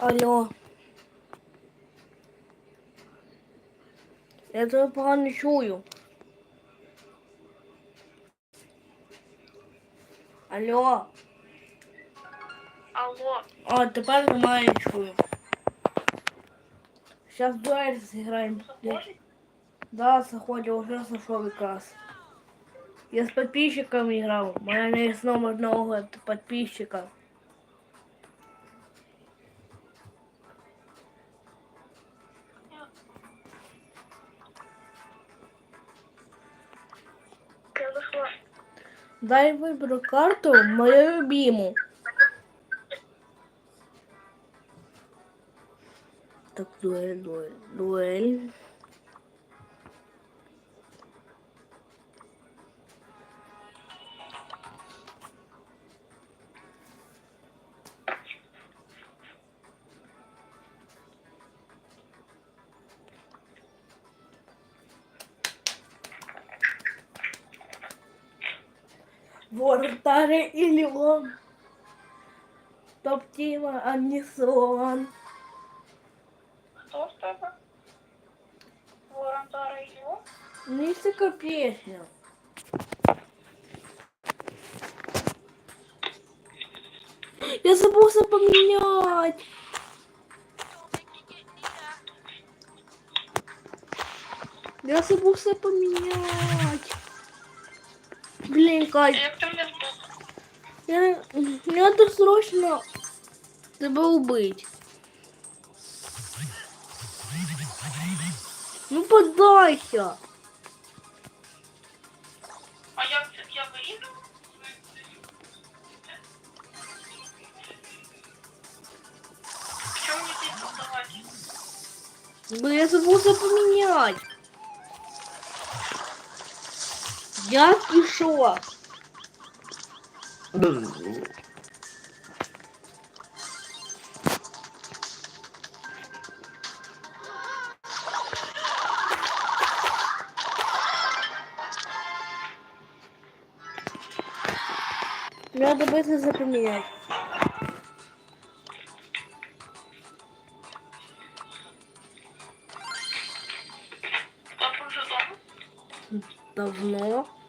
Алло. Я тебе погано чую. Алло. Алло, А, тепер немає чую. Сейчас дуэль сыграем. Да, заходил, уже зашел якраз. Я с подписчиком играл. Моя не есть номер одного подписчика. Дай выберу карту мою любимую. Так, дуэль, дуэль, дуэль. Вратарь или он? Топ-тима, а не сон. Хто в тебе? Ворон його? Ну, есть такая песня. Я забылся поменять. Я забылся поменять. Блин, Кать, Як ти мене збив? я, мне надо срочно тебя убить. Ну подайся. А як це я вийду? Чому мені ти подавати? Блин, я забылся поменять. Я пішов. Надо бы это запоминать. Давно.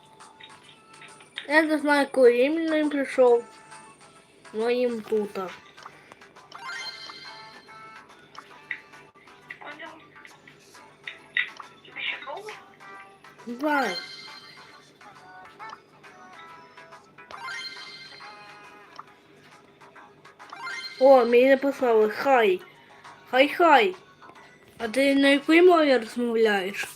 Я не знаю, коли іменно він прийшов. Но їм тут. Знаю. О, мені написали хай. Хай-хай. А ти на якій мові розмовляєш?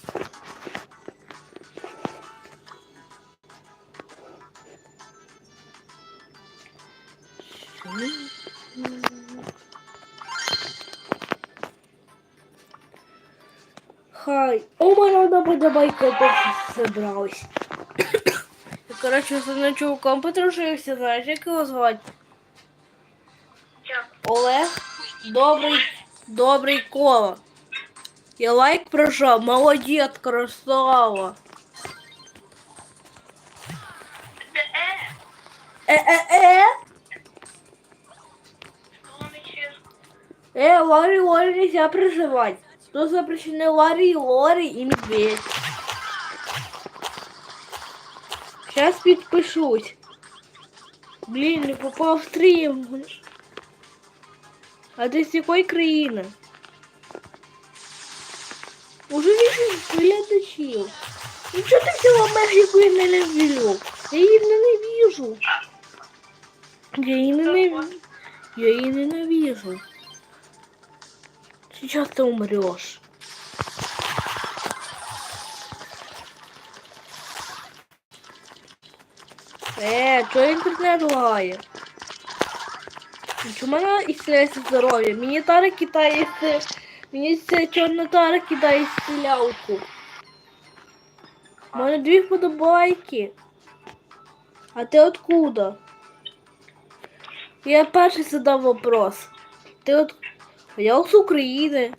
Хай. О, мене одна подобайка тут зібралась. Коротше, з одним чуваком подружився, знаєш, як його звати? Олег, добрий, добрий коло. Я лайк прожав, молодець, красава. Е, Ларі, Ларі нельзя проживать. Тут запрещены Ларі, Лори и Медведь. Сейчас підпишусь. Блин, не попав в стрім. А ти з якої країни? Уже вісім глядачів. Ну чого ти взяла Мексику і не люблю? Я її ненавижу. Я її ненавижу. Я її ненавижу. Сейчас ты умрешь. Э, что интернет лагає? Чому мене ісцеляється здоров'я? Мені тара кидає з... Мені ця чорна тара кидає стрілялку. У мене дві вподобайки. А ти откуда? Я перший задав вопрос. Ти от... Я з України.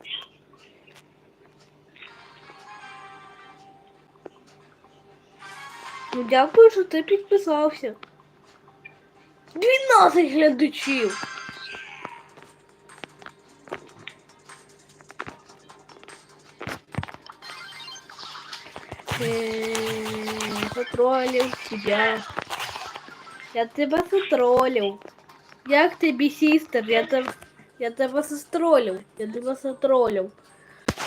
Ну дякую, що ти підписався. 12 глядачів. Е, Потролів тебя. Я тебя затролив. Як тебе, сістер? Я тебе я тебе застролив. Я тебе затроллив.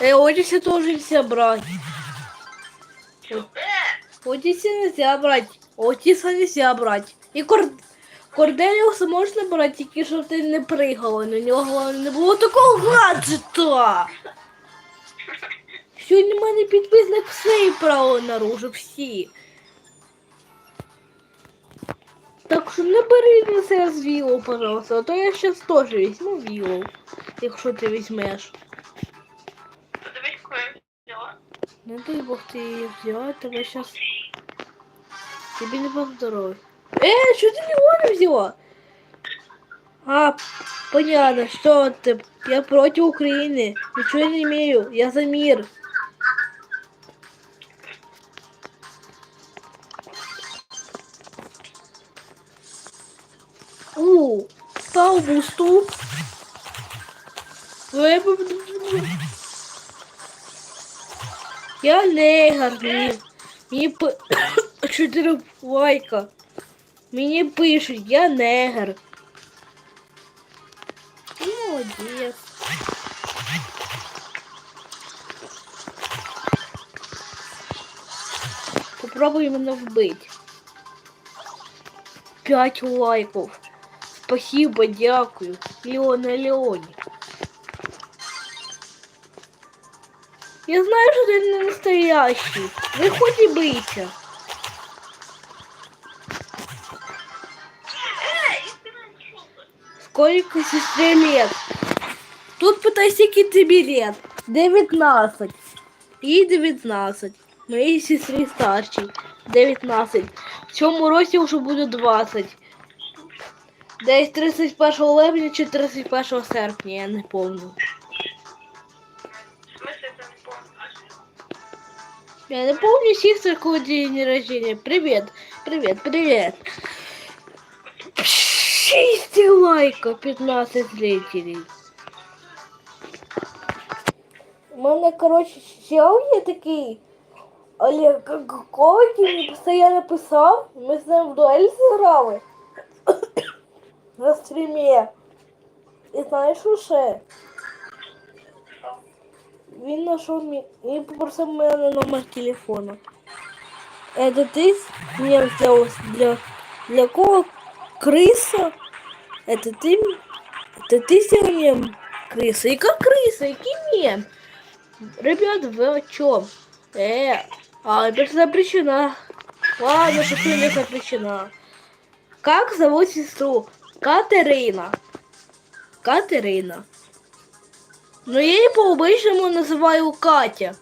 Э, Одиссе тоже нельзя брать. Одиссе нельзя брать. Отиса нельзя брать. І Кор... Корделіуса можна брати, тільки щоб ти не пригала на нього. Не було такого гаджета. Сьогодні в мене підписник все право наружу, всі. Так що не бери на себе з вілу, пожалуйста, а то я щас теж візьму вілу, якщо ти візьмеш. подивись, кого я взяла. Не дай бог ты ее взяла, тебе сейчас... Тебе не поздоровь. Э, что ты его не взяла? А, понятно, что ты... Я против Украины. Ничего не имею. Я за мир. У, стал бусту. Я негр, мені, мені п... чотири лайка. Мені пишуть, я негр. Молодець. Попробуй мене вбити. П'ять лайків. Спасибо, дякую. Леона Леоні. Я знаю, что ты не настоящий. Выходи бейся. Ей, ти не чула. Сколько сестре лет? Тут пытайся який тобі лет. 19. І 19. Моїй сестрі старшій. 19. В цьому році вже буде 20. Десь 31 липня чи 31 серпня, я не помню. В смысле, ти не помниш? Я не помню сестр, коли день рождения. Привет, привет, привет. 6 лайков, 15 зрителей. У мене, коротше, чел є такий Олег Какого, який мені постійно писав. Ми з ним в дуель зіграли. На стрімі. І знаєш що ще? Що? Він знайшов мій і попросив мене номер телефона. Это ты мне взял для для кого крыса? Это ты м- это ты сделал мне крыса? И как крыса? И мем? Ребят, вы о чем? Э, а это запрещено. Ладно, что ты не запрещена. Как зовут сестру? Катерина. Катерина. Ну, я її по-обичному називаю Катя.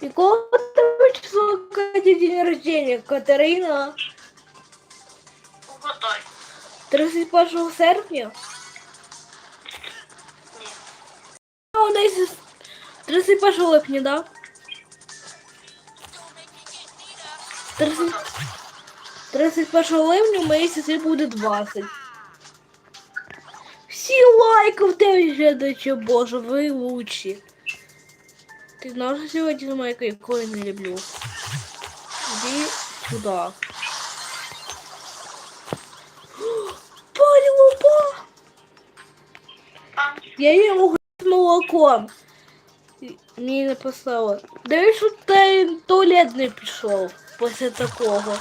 Якого тебе числа Каті день рождения? Катерина? Угадай. 31 серпня? Ні. А у неї сес- 31 липня, да? 30... 31 липня у моїй сестрі буде 20. Всі лайки в глядачі, боже, ви лучші. Ти знаєш, що сьогодні майка, яку я не люблю. Іди сюди. Там Я їм з молоком. Мені написала. Дивись, що ти туалет не пішов після такого.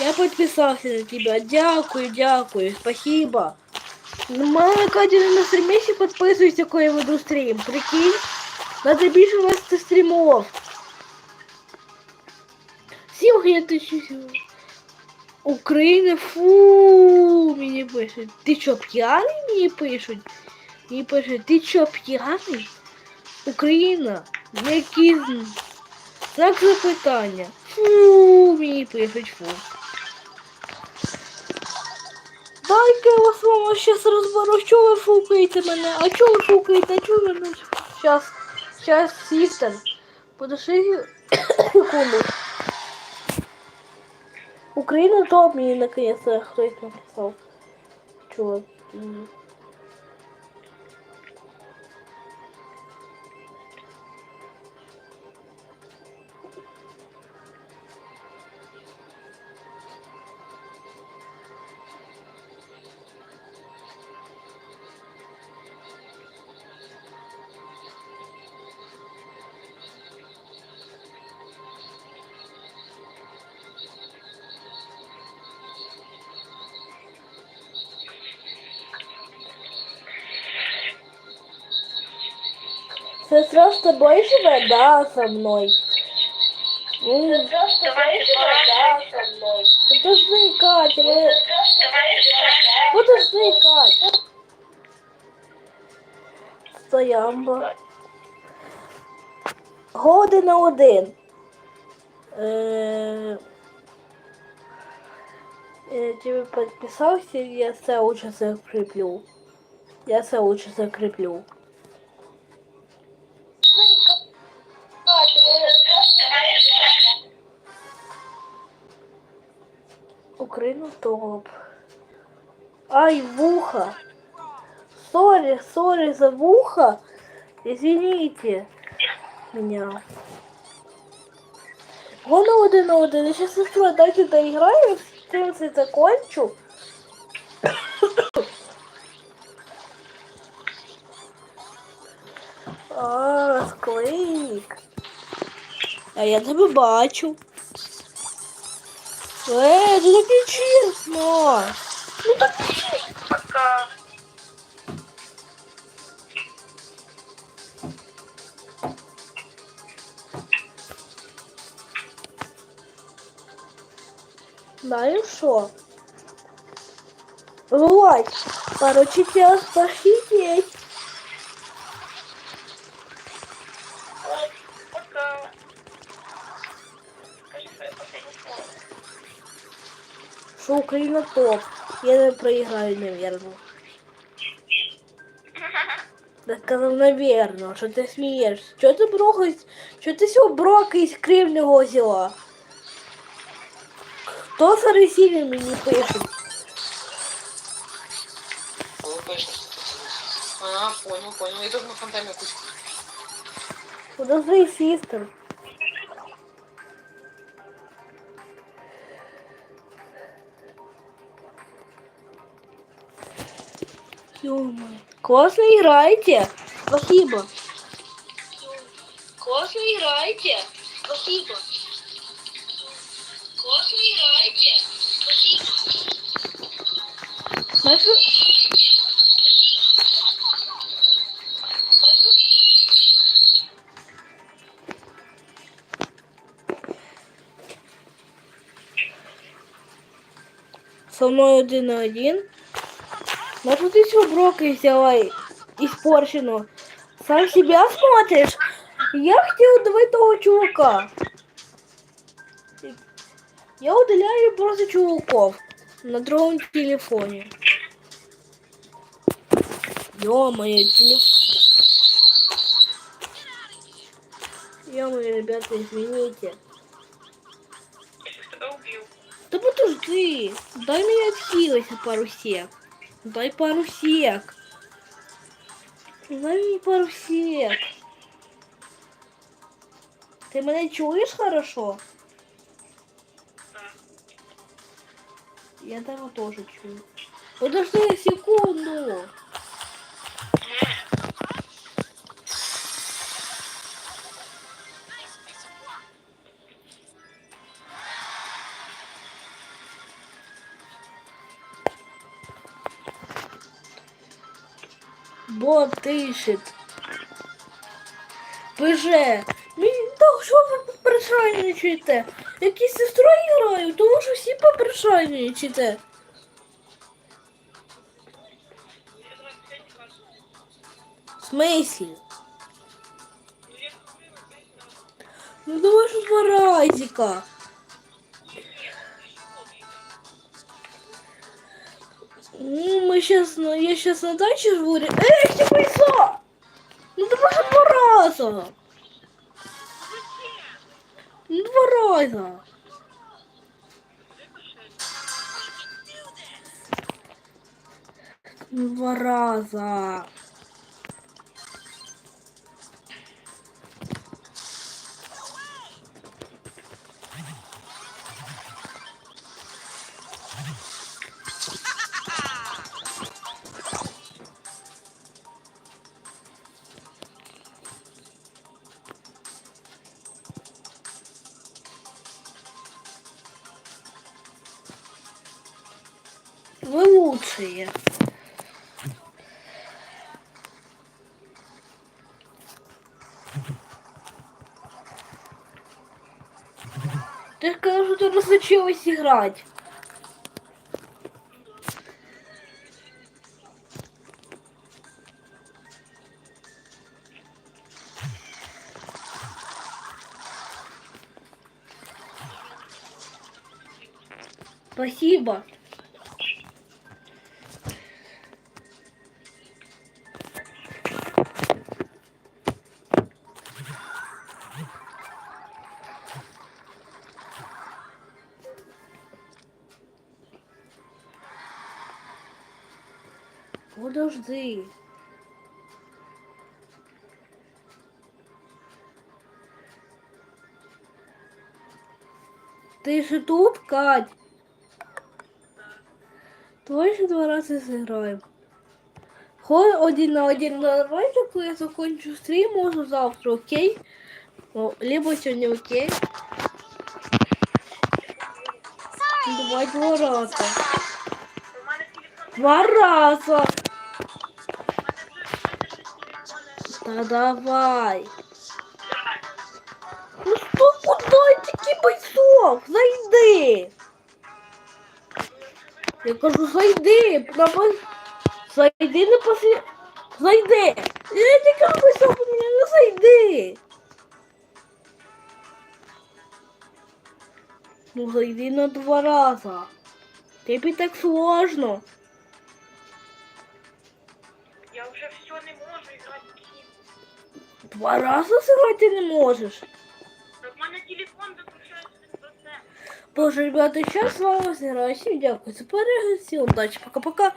Я підписався на тебе. Дякую, дякую, спасибо. Ну, мама Катя на стрімі підписується, коли я веду стрім. Прикинь, надо більше вести стрімов. Сім я тисячу. Україна, фу, мені пишуть. Ти чо, п'яний мені пишуть? Мені пишуть, ти чо, п'яний? Україна, який знак запитання. Фу, мені пишуть, фу. Дай-ка я вас мама щас розберу, що ви фукаєте мене, а чого ви фукаєте, а чого ви мене? Щас, щас, сістер. Подожди секунду. Україна топ мені наконец-то хтось написав. Чувак. Сестра з тобою живе? Да, со мною. Ну, Сестра з тобою живе? Да, со мною. подожди, Катя, живе? Подожди, Катя. Стоямба. Година один. Е, Я тебе подписался, я все лучше закреплю. Я все лучше закреплю. Украину топ. Ай, вуха. Сори, сори за вуха. Извините меня. На один на один. Я сейчас сестру дайте доиграю, с 14 закончу. А, склейник. А я тебе бачу. Е, це так нечесно. Ну так Пока. Знаешь что? Вылазь. Короче, сейчас похитеть. Что Украина топ. Я не проиграю, наверное. Да сказал, наверное, что ты смеешься. Что ты брокаешь? Что ты все брокаешь кривного взяла? Кто с Арсением не пишет? Кого пишеш? А, понял, понял. Я тут на фонтані якусь. Подожди, систер. Классно играете. Спасибо. Классно играете. Спасибо. Классно играете. Спасибо. Со мной один на один. Может, ты все брокколи взяла испорченную? Сам себя смотришь? Я хотел удавать того чувака. Я удаляю просто чуваков на другом телефоне. Ё-моё, телефон. Ё-моё, ребята, извините. Да подожди, дай мне отхилиться пару сек. Дай пару сек. Дай мне пару сек. Ты меня чуешь хорошо? Я тебе тоже чую. Подожди секунду. Бот тишить. Пиже. Мені так що ви попрошайничаєте? Які сестрою граю, тому що всі попрошайничаєте. В смысле? Ну давай же два разика. Сейчас, ну, я сейчас на даче живу. Эй, ты пойса! Ну два раза. Ну два раза. Два раза. Лучшие. Ти ж казав, що ти розучилась грати. Спасибо. Подожди. Ти ж тут, Кать? Давай ще два рази зіграємо. Хой один на один давайте, коли я закончу стрім, можу завтра, окей? О, либо сьогодні окей. Давай два рази. У мене телефон Два рази. У Та давай. Ну що куди тільки бойцов? Зайди. Я кажу, зайди. Давай. Зайди не посі... Зайди. Я не кажу, бойцов, мені не зайди. Ну зайди на два рази. Тобі так сложно. Я вже все Два раза сыграть не можешь. Так у мене телефон виключається. Боже, ребята, сейчас з вами дякую за порядок. Всем удачи, пока-пока.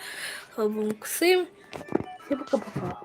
Всем Всім пока-пока.